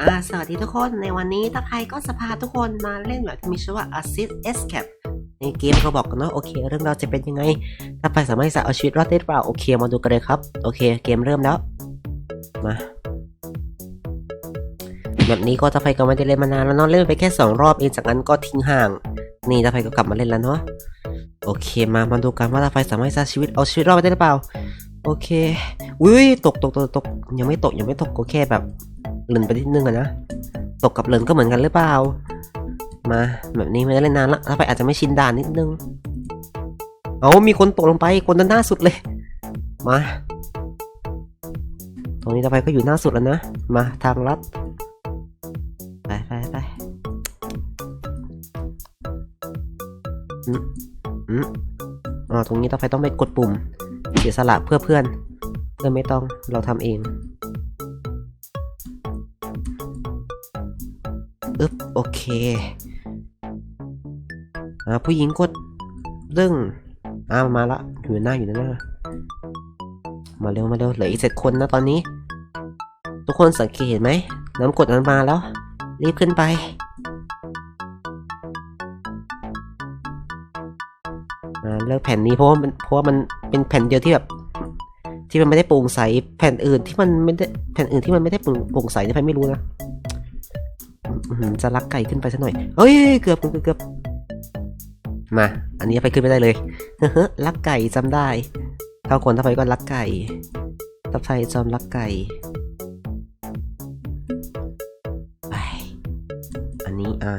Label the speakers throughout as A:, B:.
A: อ่าสวัสดีทุกคนในวันนี้ตาไทยก็จะพาทุกคนมาเล่นแบบมีชื่อว่า Assist Escape ในเกมเขาบอกกันว่าโอเคเรื่องเราจะเป็นยังไงถ้าไปสามารถจะเอาชีวิตรอดได้หรือเปล่าโอเคมาดูกันเลยครับ โอเคเกมเริ่มแล้ว มาแบบนี้ก็ตาไทยก็ไม่ได้เล่นมานานแล้วเนาะเล่นไปแค่สองรอบเองจากนั้นก็ทิ้งห่าง นี่ตาไทยก็กลับมาเล่นแล้วเนาะโอเคมามาดูกันว่าตาไทยสามารถจะชีวิตเอาชีวิตรอดไปได้หรือเปล่า โอเคอุ้ยตกตกตกตกยังไม่ตกยังไม่ตกก็แค่แบบ หล่นไปนิดนึงอะนะ ตกกับหล่นก็เหมือนกันหรือเปล่า มาแบบนี้ไม่ได้เล่นนานละถ้าไปอาจจะไม่ชินด่านนิดนึง เอามีคนตกลงไปคนด้านหน้าสุดเลย มา ตรงนี้ต่อไปก็อยู่หน้าสุดแล้วนะ มาทางลัด ไปไปไปอืมอืมอ๋อตรงนี้ต่อไปต้องไปกดปุ่ม เสียสละเพื่อเพื่อนเพื่อนไม่ต้องเราทำเอง อึ๊บโอเคอ่าผู้หญิงกดเรื่องอ่ามาละอยู่หน้าอยู่หน้ามาเร็วมาเร็วเหลืออีกเจ็ดคนนะตอนนี้ ทุกคนสังเกตไหมน้ำกดมันมาแล้ว รีบขึ้นไปอ่าเลือกแผ่นนี้เพราะว่ามันเพราะว่ามันเป็นแผ่นเดียวที่แบบ ที่มันไม่ได้โปร่งใสแผ่นอื่นที่มันไม่ได้แผ่นอื่นที่มันไม่ได้โปร่งโปร่งใสนี่ใครไม่รู้นะ จะลักไก่ขึ้นไปซะหน่อย เฮ้ย เกือบเกือบเกือบมา อันนี้ไปขึ้นไม่ได้เลยลักไก่จำได้เท่าคนถ้าไปก็ลักไก่ถ้าไปจอมลักไก่ไปอันนี้อ่า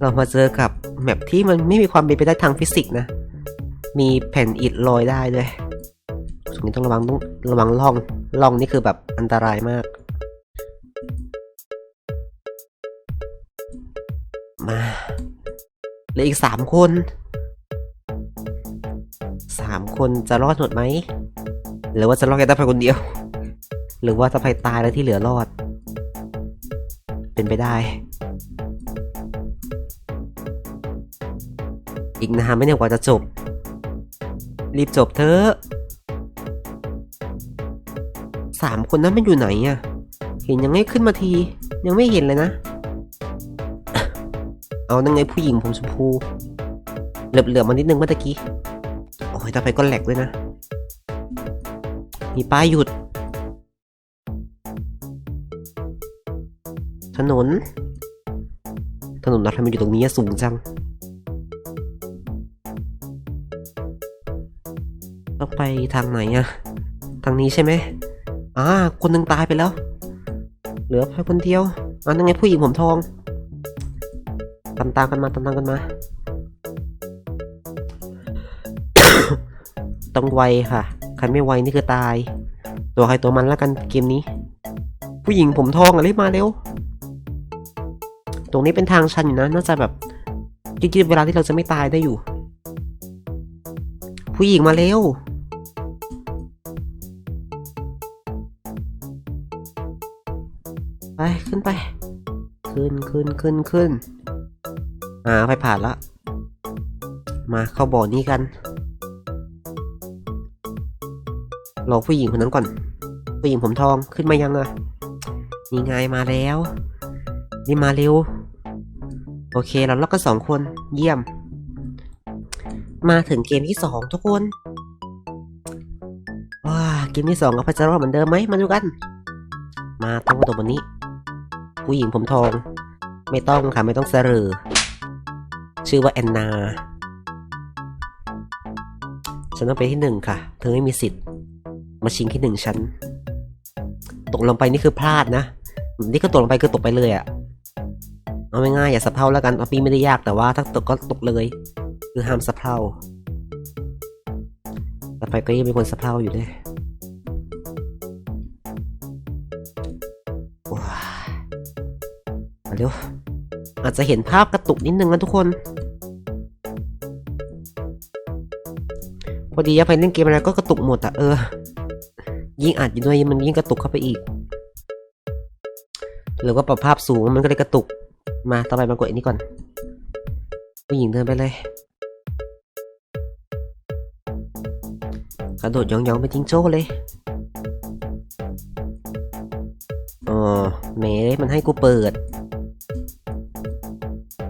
A: เรามาเจอกับแมปที่มันไม่มีความเป็นไปได้ทางฟิสิกส์นะ มีแผ่นอิฐลอยได้ด้วยตรงนี้ต้องระวังต้องระวังล่องล่องนี่คือแบบอันตรายมาก มาเหลืออีกสามคนสามคนจะรอดหมดไหม หรือว่าจะรอดแค่ตาไพคนเดียว หรือว่าตาไพตายแล้วที่เหลือรอด เป็นไปได้ อีกนานไม่เนี่ยกว่าจะจบ รีบจบเถอะสามคนนั้นมันอยู่ไหนอะเห็นยังไม่ขึ้นมาที ยังไม่เห็นเลยนะ เอานั่งไงผู้หญิงผมชมพูเหลือบเหลือบมานิดนึงเมื่อกี้ โอ้ยต่อไปก็แหลกด้วยนะ มีป้ายหยุด ถนน ถนนอะไรมันอยู่ตรงนี้สูงจัง ต้องไปทางไหนอะทางนี้ใช่ไหมอ่า คนหนึ่งตายไปแล้ว เหลือแค่คนเดียวอ่านั่งไงผู้หญิงผมทอง ตามตามกันมาตามตามกันมา ต้องไวค่ะ ใครไม่ไวนี่คือตาย ตัวใครตัวมันแล้วกันเกมนี้ ผู้หญิงผมทองอะรีบมาเร็ว ตรงนี้เป็นทางชันอยู่นะน่าจะแบบจริงๆเวลาที่เราจะไม่ตายได้อยู่ ผู้หญิงมาเร็วไป ขึ้นไป ขึ้นขึ้นขึ้นขึ้น อ่า ไปผ่านละ มาเข้าบ่อนี้กันรอผู้หญิงคนนั้นก่อน ผู้หญิงผมทองขึ้นมายังอะนี่ไงมาแล้วนี่มาเร็ว โอเคเราล็อกกันสองคน เยี่ยม มาถึงเกมที่สองทุกคน ว้า เกมที่สองกับพระเจ้ารอดเหมือนเดิมไหมมาดูกัน มาตั้งตัวบนนี้ ผู้หญิงผมทอง ไม่ต้องค่ะ ไม่ต้องเสรอ ชื่อว่าแอนนาฉันต้องไปที่หนึ่งค่ะ เธอไม่มีสิทธิ์ มาชิงที่หนึ่งฉัน ตกลงไปนี่คือพลาดนะ นี่ก็ตกลงไปคือตกไปเลยอะเอาไม่ง่ายอย่าสะเพร่าแล้วกันเอาปีไม่ได้ยากแต่ว่าถ้าตกก็ตกเลย คือห้ามสะเพร่าต่ไปก็ยังมีคนสะเพร่าอยู่ด้วยว้ามาเร็วอาจจะเห็นภาพกระตุกนิดนึงนะทุกคน พอดีอะไปเล่นเกมอะไรก็กระตุกหมดอะเออ ยิ่งอัดอยู่ด้วยมันยิ่งกระตุกเข้าไปอีก หรือว่าปรับภาพสูงมันก็เลยกระตุก มาต่อไปมากดอันนี้ก่อน ผู้หญิงเดินไปเลย กระโดดยองๆไปจิงโจ้เลยอ๋อเมย์มันให้กูเปิด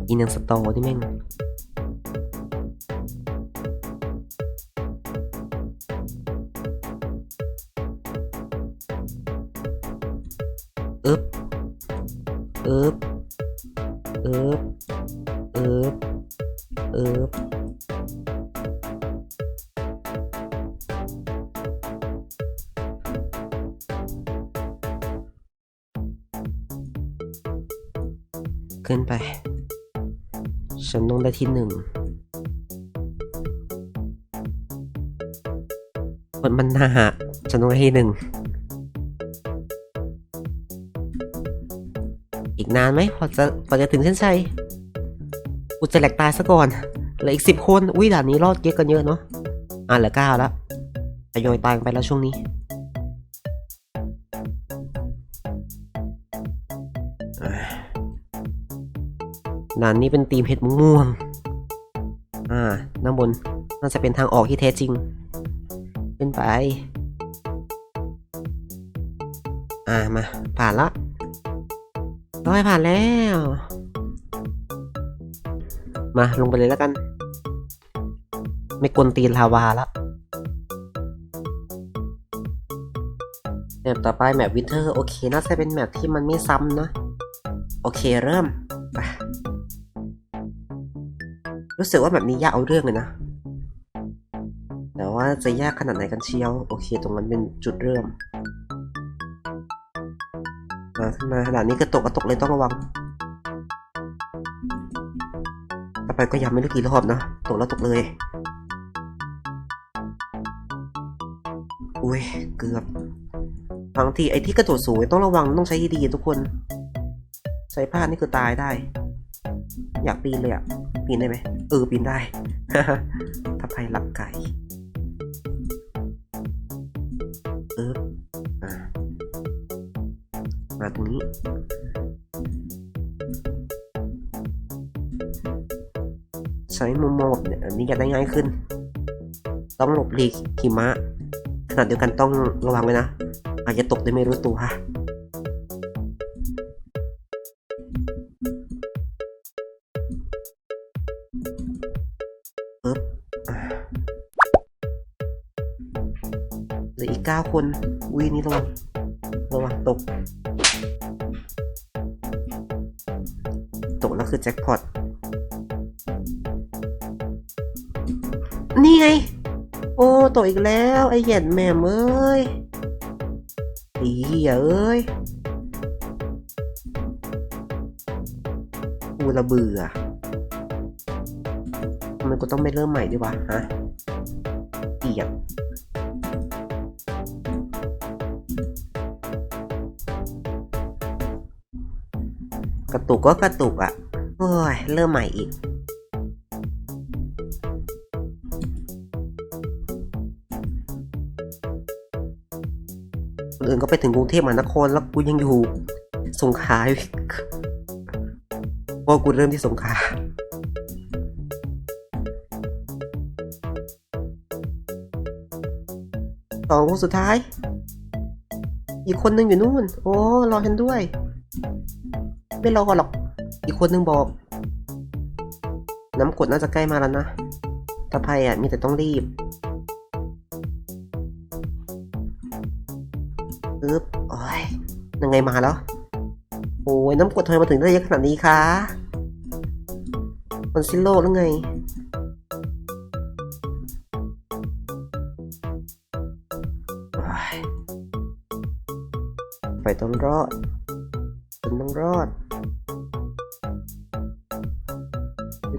A: อีนังสตอนี่แม่ง อึบอึบอึบอึบอึบขึ้นไป ฉันต้องได้ที่หนึ่งมันมันหนาฉันต้องได้ที่หนึ่ง นานไหมพอจะพอจะถึงเส้นชัยกูจะแหลกตายซะก่อนเหลืออีกสิบคนอุ้ยด่านนี้รอดเยอะกันเยอะเนาะอะเหลือเก้าแล้วทยอยตายไปแล้วช่วงนี้ด่านนี้เป็นตีมเห็ดม่วงอ่าด้านบนน่าจะเป็นทางออกที่แท้จริง ขึ้นไป อ่ามาผ่านละ ร้อยผ่านแล้ว มาลงไปเลยแล้วกัน ไม่กวนตีนลาวาแล้วแมปต่อไปแมปวินเทอร์โอเคน่าจะเป็นแมปที่มันไม่ซ้ำนะ โอเคเริ่มไปรู้สึกว่าแบบนี้ยากเอาเรื่องเลยนะ แต่ว่าจะยากขนาดไหนกันเชียว โอเค ตรงนั้นเป็นจุดเริ่มาขึ้นมาด่านนี้กระตกกระตกเลยต้องระวัง ต่อไปก็ย้ำไม่รู้กี่รอบนะตกแล้วตกเลย อุ้ยเกือบบางทีไอ้ที่กระโดดสูงต้องระวังต้องใช้ดีๆทุกคน ใช้พลาดนี่คือตายได้ อยากปีนเลยอะปีนได้ไหมเออปีนได้ มาตรงนี้ ใช้มุมมองแบบอันนี้จะได้ง่ายขึ้น ต้องหลบหลีกหิมะขนาดเดียวกันต้องระวังเลยนะ อาจจะตกโดยไม่รู้ตัวปึ๊บอะเหลืออีกเก้าคนวินี่ระวังระวังตก กแล้วคือแจ็คพอต นี่ไง โอ้ตกอีกแล้ว ไอ้เหย็นแม่มเอ้ยไอ้เหี้ยเอ้ยกูระเบื่อทำไมกูต้องไม่เริ่มใหม่ดีวะฮะเกียดกระตุกก็กระตุกอะ่ะ โอ้ย เริ่มใหม่อีก คนอื่นก็ไปถึงกรุงเทพมหานครแล้วกูยังอยู่สงขลาอยู่อีกเพราะกูเริ่มที่สงขลาสองคนสุดท้าย อีกคนนึงอยู่นู่น โอ้ รอฉันด้วย ไม่รอหรอก อีกคนนึงบอก น้ำกดน่าจะใกล้มาแล้วนะตะไพอะมีแต่ต้องรีบอึ๊บโอ้ยยังไงมาแล้ว โอ้ยน้ำกดทำไมมาถึงได้เยอะขนาดนี้คะมันซิโล่หรือไงโอ้ยไปต้องรอดคุณต้องรอด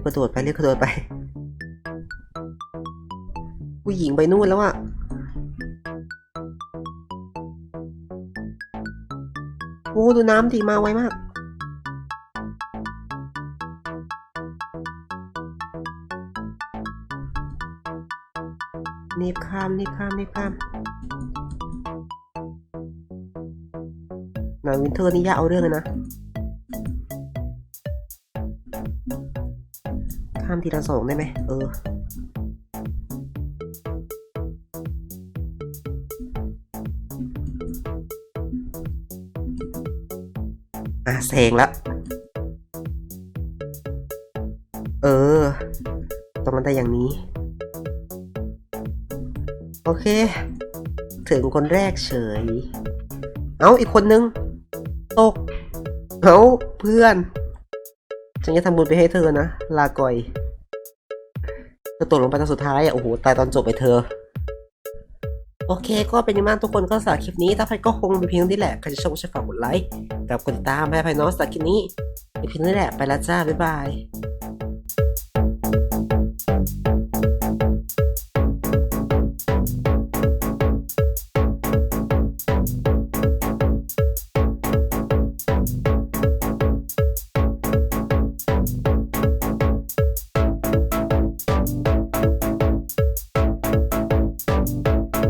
A: กระโดดไปเรีบกระโดดไป ผู้หญิงไปนู่นแล้วอะโอ้ดูน้ำดีมาไวมาก นี่ข้ามนี่ข้ามนี่ข้ามนางวินเทอร์นี่ยากเอาเรื่องเลยนะ ข้ามทีละสองได้ไหมเออออะแซงแล้วเออตรงมันได้อย่างนี้ โอเค ถึงคนแรกเฉย เอาอีกคนนึง ตก เอาเพื่อน ฉันจะทำบุญไปให้เธอนะ ลาก่อย เธอตกลงไปตอนสุดท้ายอะ โอ้โห ตายตอนจบไปเธอ โอเค ก็เป็นยังไงบ้าทุกคนก็สักคลิปนี้ ถ้าใครก็คงเป็นเพียงนี้แหละ ใครจะชอบก็ช่วยฝากกดไลค์ กับกดติดตามให้ใครน้องสักคลิปนี้เป็นเพียงเท่านี้แหละ ไปละจ้า บ๊ายบาย